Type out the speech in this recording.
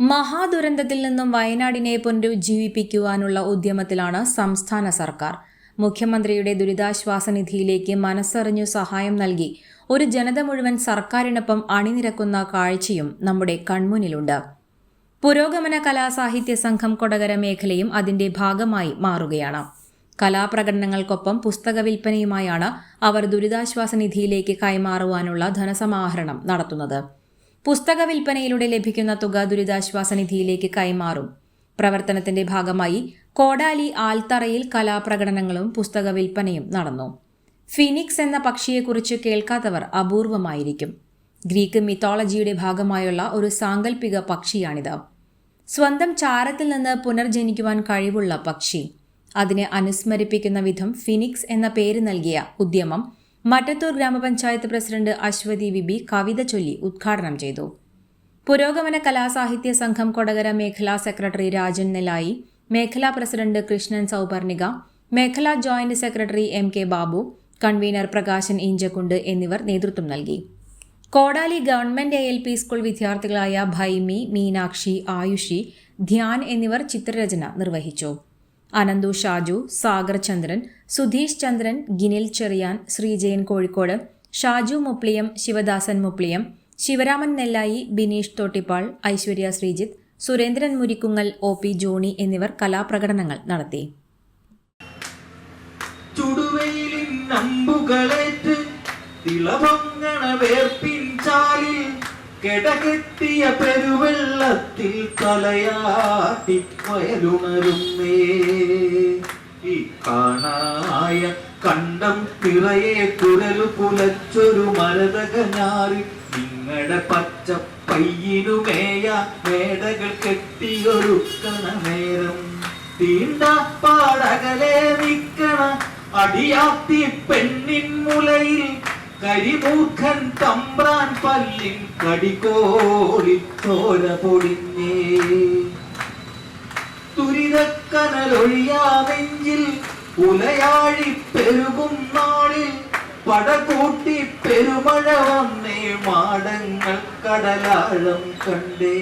മഹാദുരന്തത്തിൽ നിന്നും വയനാടിനെ പുനരുജ്ജീവിപ്പിക്കുവാനുള്ള ഉദ്യമത്തിലാണ് സംസ്ഥാന സർക്കാർ. മുഖ്യമന്ത്രിയുടെ ദുരിതാശ്വാസ നിധിയിലേക്ക് മനസ്സറിഞ്ഞു സഹായം നൽകി ഒരു ജനത മുഴുവൻ സർക്കാരിനൊപ്പം അണിനിരക്കുന്ന കാഴ്ചയും നമ്മുടെ കൺമുന്നിലുണ്ട്. പുരോഗമന കലാസാഹിത്യ സംഘം കൊടകര മേഖലയും അതിന്റെ ഭാഗമായി മാറുകയാണ്. കലാപ്രകടനങ്ങൾക്കൊപ്പം പുസ്തക വിൽപ്പനയുമായാണ് അവർ ദുരിതാശ്വാസ നിധിയിലേക്ക് കൈമാറുവാനുള്ള ധനസമാഹരണം നടത്തുന്നത്. പുസ്തക വിൽപ്പനയിലൂടെ ലഭിക്കുന്ന തുക ദുരിതാശ്വാസ നിധിയിലേക്ക് കൈമാറും. പ്രവർത്തനത്തിന്റെ ഭാഗമായി കോടാലി ആൽത്തറയിൽ കലാപ്രകടനങ്ങളും പുസ്തക വിൽപ്പനയും നടന്നു. ഫിനിക്സ് എന്ന പക്ഷിയെക്കുറിച്ച് കേൾക്കാത്തവർ അപൂർവമായിരിക്കും. ഗ്രീക്ക് മിത്തോളജിയുടെ ഭാഗമായുള്ള ഒരു സാങ്കല്പിക പക്ഷിയാണിത്. സ്വന്തം ചാരത്തിൽ നിന്ന് പുനർജനിക്കുവാൻ കഴിവുള്ള പക്ഷി. അതിനെ അനുസ്മരിപ്പിക്കുന്ന വിധം ഫിനിക്സ് എന്ന പേര് നൽകിയ ഉദ്യമം മറ്റത്തൂർ ഗ്രാമപഞ്ചായത്ത് പ്രസിഡന്റ് അശ്വതി വിബി കവിത ചൊല്ലി ഉദ്ഘാടനം ചെയ്തു. പുരോഗമന കലാസാഹിത്യ സംഘം കൊടകര മേഖലാ സെക്രട്ടറി രാജൻ നെലായി മേഖലാ പ്രസിഡന്റ് കൃഷ്ണൻ സൗപർണിക മേഖലാ joint secretary M K Babu convener Prakashan Inchakkundu എന്നിവർ നേതൃത്വം നൽകി. Kodali government A L P school വിദ്യാർത്ഥികളായ Bhaimi Meenakshi Ayushi Dhyan എന്നിവർ ചിത്രരചന നിർവഹിച്ചു. അനന്തു ഷാജു സാഗർ ചന്ദ്രൻ സുധീഷ് ചന്ദ്രൻ ഗിനിൽ ചെറിയാൻ ശ്രീജയൻ കോഴിക്കോട് ഷാജു മുപ്ലിയം ശിവദാസൻ മുപ്ലിയം ശിവരാമൻ നെല്ലായി ബിനീഷ് തോട്ടിപ്പാൾ ഐശ്വര്യ ശ്രീജിത്ത് സുരേന്ദ്രൻ മുരിക്കുങ്ങൽ ഒ പി ജോണി എന്നിവർ കലാപ്രകടനങ്ങൾ നടത്തി. ചുടുവെയിലിൻ അമ്പുകളേറ്റ് തിളമങ്ങണ വേർപ്പിൻ ചാലിൽ കെടകെട്ടിയ പെരുവെള്ളത്തിൽ തലയാട്ടി വയലുണരുന്നേ ഈ കാണായ കണ്ടം നിറയെ കുരലു പുലച്ചൊരു മരതക ഞാറി. നിങ്ങളുടെ പച്ച പയ്യനുമേയ മേടകൾ കെട്ടിയൊരുക്കണ നേരം തീണ്ട പാടകലെ നിക്കണ അടിയാത്തി പെണ്ണിൻ മുലയിൽ കരിമൂർഖൻ തമ്പ്രാൻ പല്ലിൻ കടികോളി തോര പൊടിഞ്ഞേ. ദുരിതക്കനലൊഴിയാ നെഞ്ചിൽ ഉലയാഴി പെരുകും നാളിൽ പടകൂട്ടി പെരുമഴ വന്നേ മാടങ്ങൾ കടലാഴം കണ്ടേ.